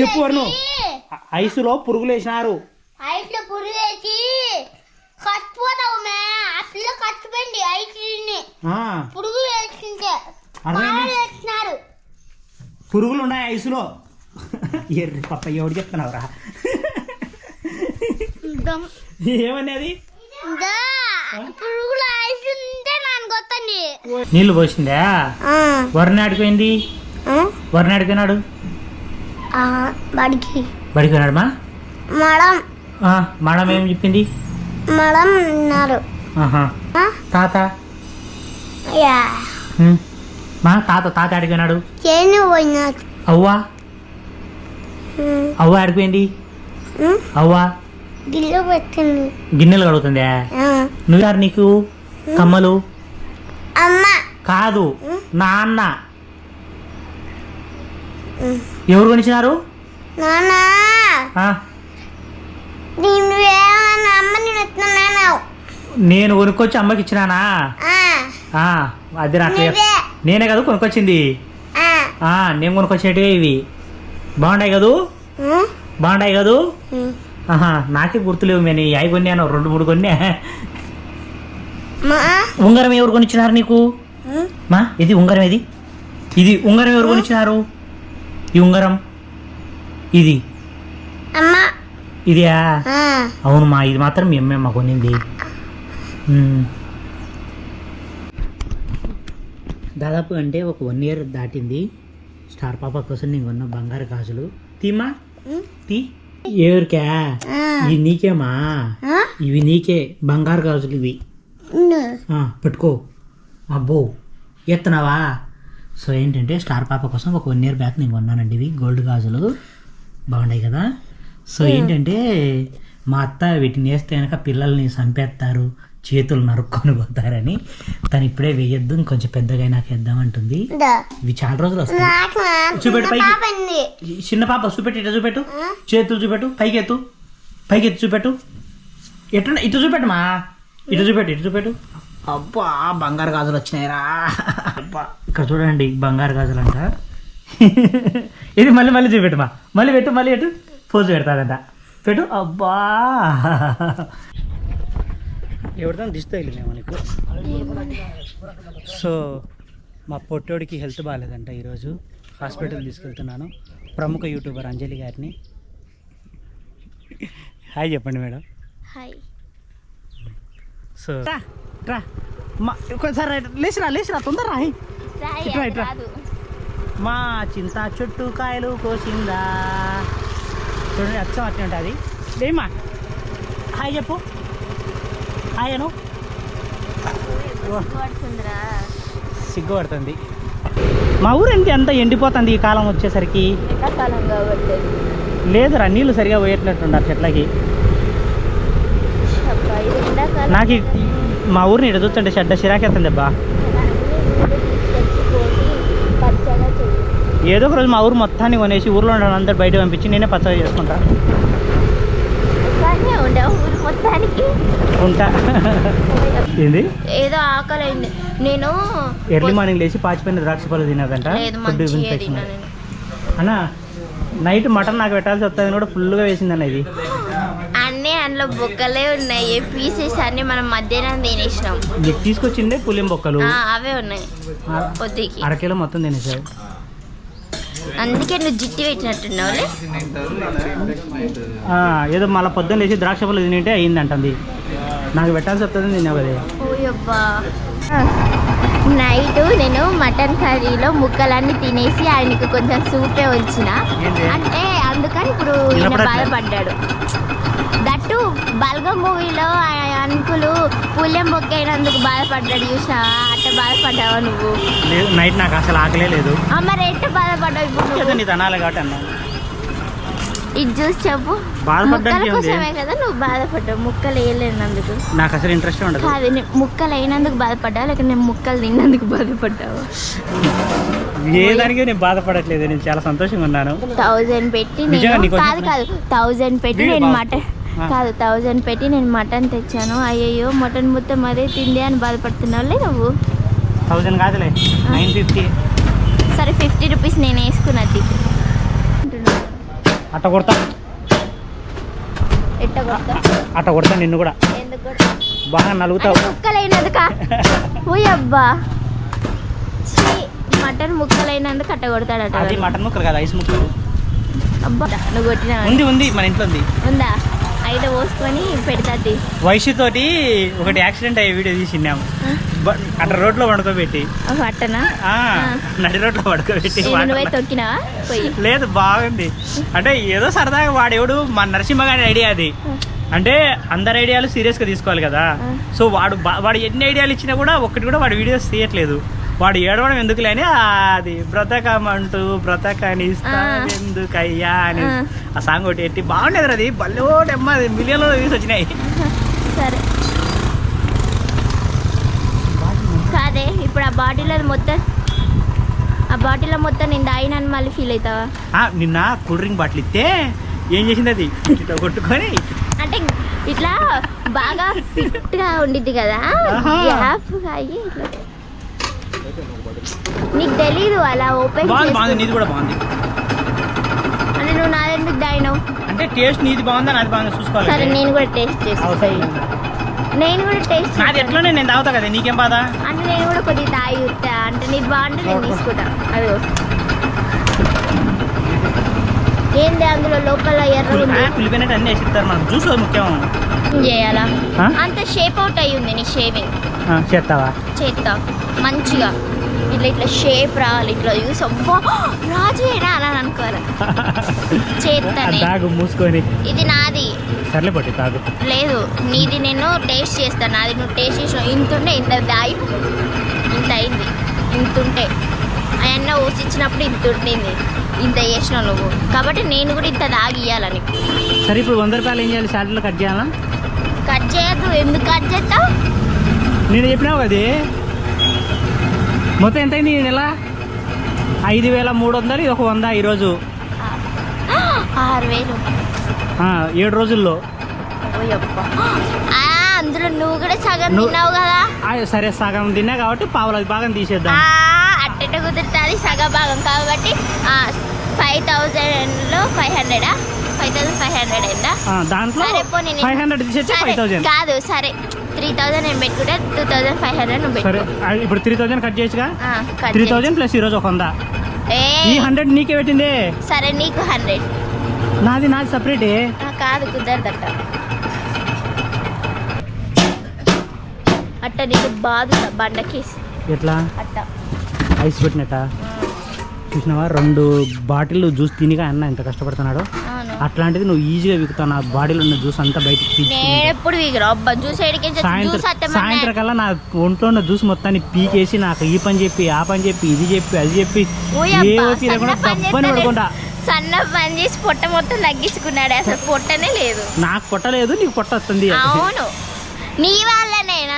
చెప్పు వరుణు. ఐసులో పురుగులు వేసినారు. ఐస్లో పురుగు వేసి మే. అసలు ఐస్ని. పురుగు పురుగులు ఉన్నాయి ఐసులో. ఎర్రి పప్ప ఎవడు చెప్తున్నావురా దమ్. ఏమనేది? పురుగుల ఐస్ నీళ్ళు పోసిందా? వరిని ఆడిపోయింది వరిని ఆడిపోయినాడు బడికి బడిపోయినాడు మా మడం. మేడం ఏం చెప్పింది? మడం ఉన్నారు. ఆహా. తాత. మా తాత తాత ఆడిపోయినాడు చేను పోయినారు అవ్వా? అవ్వ ఆడిపోయింది అవ్వా? గిల్లు పెట్టింది. గిన్నెలు కడుగుతుందా? నువ్వు నీకు? కమ్మలు? అమ్మ. కాదు. నాన్న. ఎవరు కొనిచ్చినారు? నేను. కొనుక్కొచ్చి అమ్మకి ఇచ్చినానా? అది నాకు నేనే కదా కొనుక్కొచ్చింది. నేను కొనుక్కొచ్చేటివే ఇవి. బాగున్నాయి కదూ? బాగున్నాయి కదూ? నాకే గుర్తులేవు నేను అవి కొన్నాను రెండు మూడు కొన్నా. ఉంగరం ఎవరు కొనిచ్చినారు నీకు? మా? ఇది ఉంగరం ఇది ఇది ఉంగరం ఎవరు కొనిచ్చినారు? ఈ ఉంగరం. ఇది. అమ్మ. ఇదియా? అవును మా ఇది మాత్రం మీ అమ్మే మా కొనింది. దాదాపు అంటే ఒక వన్ ఇయర్ దాటింది. స్టార్ పాప కోసం నేను కొన్న బంగారు గాజులు. తీమా తీ. ఎవరికా? ఇవి నీకేమా? ఇవి నీకే. బంగారు గాజులు ఇవి. పెట్టుకో. అబ్బో. ఎత్తనావా? సో ఏంటంటే స్టార్ పాప కోసం ఒక వన్ ఇయర్ బ్యాక్ నేను కొన్నానండి ఇవి. గోల్డ్ గాజులు. బాగున్నాయి కదా? సో ఏంటంటే మా అత్త వీటిని వేస్తే కనుక పిల్లల్ని చంపేస్తారు చేతులు నరుక్కొని పోతారని. తను ఇప్పుడే వేయొద్దు ఇంకొంచెం పెద్దగా నాకు వేద్దామంటుంది దా. ఇవి చాలా రోజులు వస్తాయి. చూపెట్టు చిన్న పైకి. చిన్న పాప చూపెట్టు ఇటు చూపెట్టు? చేతులు చూపెట్టు పైకి ఎత్తు. పైకి ఎత్తు చూపెట్టు. ఎటు ఇటు చూపెట్టుమా? ఇటు చూపెట్టు ఇటు చూపెట్టు. అబ్బా బంగారు గాజులు వచ్చినాయిరా. అబ్బా ఇక్కడ చూడండి బంగారు గాజులు అంట ఇది మళ్ళీ మళ్ళీ చూపెట్టుమా? మళ్ళీ పెట్టు మళ్ళీ పెట్టు. పోజు పెడతాదంట. పెట్టు. అబ్బా. ఎవరితో దిష్టి తగిలిందేమో నీకు? సో మా పొట్టోడికి హెల్త్ బాగాలేదంట ఈరోజు. హాస్పిటల్ తీసుకెళ్తున్నాను. ప్రముఖ యూట్యూబర్ అంజలి గారిని. హాయ్ చెప్పండి మేడం. హాయ్ సో రా రా మా ఒకసారి లేచిరా లేచిరా తొందర రా ఇట్రా, ఇట్రా. మా చింత చుట్టూ కాయలు కోసిందా? చూడండి అచ్చం అట్లా ఉంటుంది. లేమా హాయ్ చెప్పు. హాయ్ అను. సిగ్గుపడుతుంది. మా ఊరు ఎంత ఎంత ఎండిపోతుంది ఈ కాలం వచ్చేసరికి? కాబట్టి. లేదురా నీళ్ళు సరిగా పోయేటట్టున్నారు చెట్లకి. నాకు మా ఊరిని ఇటు చూస్తుంటే చెడ్డ చిరాకెత్తుంది అబ్బా. ఏదో ఒక రోజు మా ఊరు మొత్తాన్ని కొనేసి ఊర్లో ఉన్న అందరు బయట పంపించి నేనే పచ్చగా చేసుకుంటా. ఉంటా. ఏంది? ఏదో ఆకలి అయింది నేను ఎర్లీ మార్నింగ్ లేచి పాచిపోయిన ద్రాక్ష పళ్ళు తినదంట ఫుడ్ ఇన్ఫెక్షన్ అన్న నైట్ మటన్ నాకు పెట్టాల్సి వస్తుంది కూడా ఫుల్గా వేసిందన్న ఇది. అందులో బొక్కలే ఉన్నాయి. పీసెస్ అన్ని మనం మధ్యాహ్నం తినేసినాం. తీసుకొచ్చిందే పులిం బొక్కలు? ఆ, అవే ఉన్నాయి. పొద్దుకి. అరకిలో మొత్తం తినేసావు? అందుకే నువ్వు జిట్టి పెట్టినట్టున్నావులే ఆ, ఏదో మళ్ళీ పొద్దున్న లేచి ద్రాక్ష పళ్ళు తింటే అయిందంటుంది. నాకు పెట్టాల్సి వస్తుంది తిన్నావు కదా. ఓయబ్బా. నైట్ నేను మటన్ కర్రీలో ముక్కలన్నీ తినేసి ఆయనకు కొంచెం సూపే వచ్చిన? అంటే అందుకని ఇప్పుడు ఈయన. బాధపడ్డాడు. దట్టు బల్గ మూవీలో అంకులు పుల్లెం బొక్క అయినందుకు బాధపడ్డాడు చూసా అట్ట బాధపడ్డావా నువ్వు? లేదు నైట్ నాకు అసలు ఆకలే లేదు. మరి ఎట్ట బాధపడ్డావు ఇప్పుడు నీ తనాలి కాబట్టి అన్నా. ఇది చూసి చెప్పు. ముక్కల? కోసమే కదా నువ్వు బాధపడ్డావు ముక్కలు వేయలేనందుకు. నాకు అసలు ఇంట్రెస్ట్ ఉండదు. కాదు ముక్కలు అయినందుకు బాధపడ్డావు? లేక నేను ముక్కలు తిన్నందుకు బాధపడ్డావు? ఏ దానికి నేను బాధపడట్లేదు నేను చాలా సంతోషంగా ఉన్నాను. థౌజండ్ పెట్టి కాదు కాదు థౌజండ్ పెట్టి నేను ఆ. కాదు థౌజండ్ పెట్టి నేను మటన్ తెచ్చాను. అయ్యయ్యో మటన్ మొత్తం అదే తింది అని బాధపడుతున్నావులే నువ్వు. థౌజండ్ కాదులే నైన్ ఫిఫ్టీ సరే ఫిఫ్టీ రూపీస్ నేను వేసుకున్నది. అట్ట కొడతా. ఎట్ట కొడతా? అట్ట కొడతా నిన్ను కూడా. బాగా నలుగుతావు. ముక్కలైనందుక? ఓయ్ అబ్బా. ఛీ, మటన్ ముక్కలైనందుకు అట్ట కొడతాడట అది. మటన్ ముక్కలు కదా ఐస్ ముక్కలు. అబ్బా నువ్వు కొట్టినా? ఉంది ఉంది మన ఇంట్లో ఉంది. ఉందా? అయితే పోసుకొని పెడతాది వైషు తోటి ఒకటి యాక్సిడెంట్ అయ్యే వీడియో తీసినాము అట్లా రోడ్లో పడుకోబెట్టి. అట్టనా? నడి రోడ్లో పడుకోబెట్టి లేదు బాగుంది. అంటే ఏదో సరదాగా వాడేవాడు మన నరసింహ గారి ఐడియా అది. అంటే అందరి ఐడియాలు సీరియస్గా తీసుకోవాలి కదా. సో వాడు వాడు ఎన్ని ఐడియాలు ఇచ్చినా కూడా ఒక్కటి కూడా వాడు వీడియోస్ తీయట్లేదు. వాడు ఏడవడం ఎందుకులే అని అది బ్రతకమంటూ బ్రతకని ఎందుకయ్యా అని ఆ. సాంగ్ ఒకటి ఎట్టి బాగుండేది అది. బల్లో నెమ్మ మిలియన్లో వ్యూస్ వచ్చినాయి. సరే. కాదే ఇప్పుడు ఆ బాటిల్లో మొత్తం ఆ బాటిల్లో మొత్తం నేను తాగినాను మళ్ళీ ఫీల్ అవుతావా? నిన్న కూల్ డ్రింక్ బాటిల్ ఇస్తే ఏం చేసింది అది? ఇట్లా కొట్టుకొని అంటే ఇట్లా బాగా ఫిట్గా ఉండిద్ది కదా? అయ్యి నీకు తెలీదు అలా ఓపెన్ బాగుంది నీది కూడా బాగుంది. నువ్వు నాదెందుకు తాగినావు అంటే టేస్ట్ నీది బాగుందా నాది బాగుంది సరే చూసుకోవాలి నేను కూడా టేస్ట్ చేస్తాను. అవుతాయి నేను కూడా టేస్ట్ నాది ఎట్లనే నేను తాగుతా కదా నీకేం బాధ? అంటే నేను కూడా కొద్దిగా తాగి చూస్తా అంటే నీది బాగుంటే నేను తీసుకుంటా. అదిగో. ఏంది అందులో లోపల ఎర్ర ఉంది? పిలిపినట్టు అన్ని వేసి ఇస్తారు మనకు జ్యూస్ ముఖ్యం. ఏం చేయాలా? ఆ? అంత షేప్ అవుట్ అయి ఉంది నీ షేవింగ్ ఆ, చేస్తావా? చేత్తా. మంచిగా. ఇట్లా ఇట్లా షేప్ రావాలి ఇట్లా యూస్ అబ్బా రాజేనా అని అనుకోవాలి. చేత్తనే. తాగు మూసుకొని. ఇది నాది. సర్లే పట్టి తాగు. లేదు నీది నేను టేస్ట్ చేస్తాను నాది నువ్వు టేస్ట్ చేసిన ఇంత ఉండే ఇంత దాయి. ఇంత అయింది. ఇంత ఉంటే అవన్నీ ఊసిచ్చినప్పుడు ఇంత ఉండింది. ఇంత చేసినావు నువ్వు. కాబట్టి నేను కూడా ఇంత దాగి ఇవ్వాలని సరే ఇప్పుడు వంద రూపాయలు ఏం చేయాలి? శాలరీలో కట్ చేయాలా? కట్ చేయద్దు. ఎందుకు కట్ చేస్తావు? నేను చెప్పినావు అది మొత్తం ఎంత అయింది నెల? ఐదు వేల మూడు వందలు ఇది ఒక వంద ఈరోజు ఆరు వేలు. ఏడు రోజుల్లో. అందులో నువ్వు కూడా సగం తిన్నావు కదా? సరే సగం తిన్నా కాబట్టి పావులు భాగం తీసేద్దాం. అట్టట కుదురుతుంది సగ భాగం కాబట్టి ఫైవ్ థౌజండ్లో ఫైవ్ హండ్రెడా ఫైవ్ థౌసండ్ ఫైవ్ హండ్రెడ్ అయిందా? దాంట్లో ఫైవ్ హండ్రెడ్ తీసేస్తే సరే, ఫైవ్ థౌజండ్ కాదు సరే. త్రీ థౌజండ్ నేను పెట్టుకుంటే టూ థౌజండ్ ఫైవ్ హండ్రెడ్ నువ్వు సరే పెట్టుకో. ఆ, ఇప్పుడు త్రీ థౌజండ్ కట్ చేయొచ్చుగా? ఆ, త్రీ చేయి. థౌజండ్ ప్లస్ ఈరోజు ఒక వంద. ఏ. ఈ హండ్రెడ్ నీకే పెట్టింది. సరే నీకు హండ్రెడ్. నాది నాది సపరేటే. కాదు కుదరదట్ట. అట్ట నీకు బాధ బండకి. ఎట్లా? అట్ట. ఐస్ పెట్టినట్ట? చూసినావా? రెండు బాటిల్ జ్యూస్ తినిగా అన్న ఎంత కష్టపడుతున్నాడు. అట్లాంటిది నువ్వు ఈజీగా విక్కుతావు. నా బాడీలో ఉన్న జ్యూస్ అంతా బయటకు ఎప్పుడు సాయంత్రం సాయంత్రం కల్లా నా ఒంట్లో ఉన్న జ్యూస్ మొత్తాన్ని పీకేసి నాకు ఈ పని చెప్పి ఆ పని చెప్పి ఇది చెప్పి అది చెప్పి ఏవో తిరగకుండా తప్పని సన్న పని చేసి పొట్ట మొత్తం తగ్గించుకున్నాడు. అసలు పొట్టనే లేదు. నాకు పొట్టలేదు నీకు పొట్ట వస్తుంది. అవును. నీ వల్లనే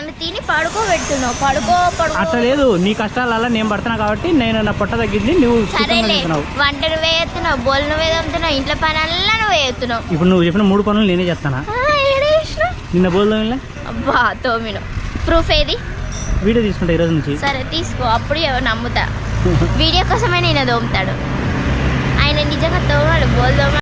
నన్ను తిని పడుకోబెడుతున్నావు. పడుకో పడుకో. అట్లా లేదు. నీ కష్టాలలో నేను పడుతున్నా కాబట్టి నేను నా పొట్ట తగ్గింది నువ్వు సరేలే. వంట నువ్వే ఎత్తున్నావు బోల్ నువ్వే తమ్ముతున్నావు ఇంట్లో పని అల్లా నువ్వే ఎత్తున్నావు ఇప్పుడు నువ్వు చెప్పిన మూడు పనులు నేనే చేస్తానా? నిన్న బోల్దాంలే అబ్బా తోమిను. ప్రూఫ్ ఏది? వీడియో తీసుకుంటా ఈరోజు నుంచి. సరే తీసుకో. అప్పుడు ఎవరు నమ్ముతా. వీడియో కోసమే నేను తోముతాడు. ఆయన నిజంగా తోమాడు బోల్ తోమ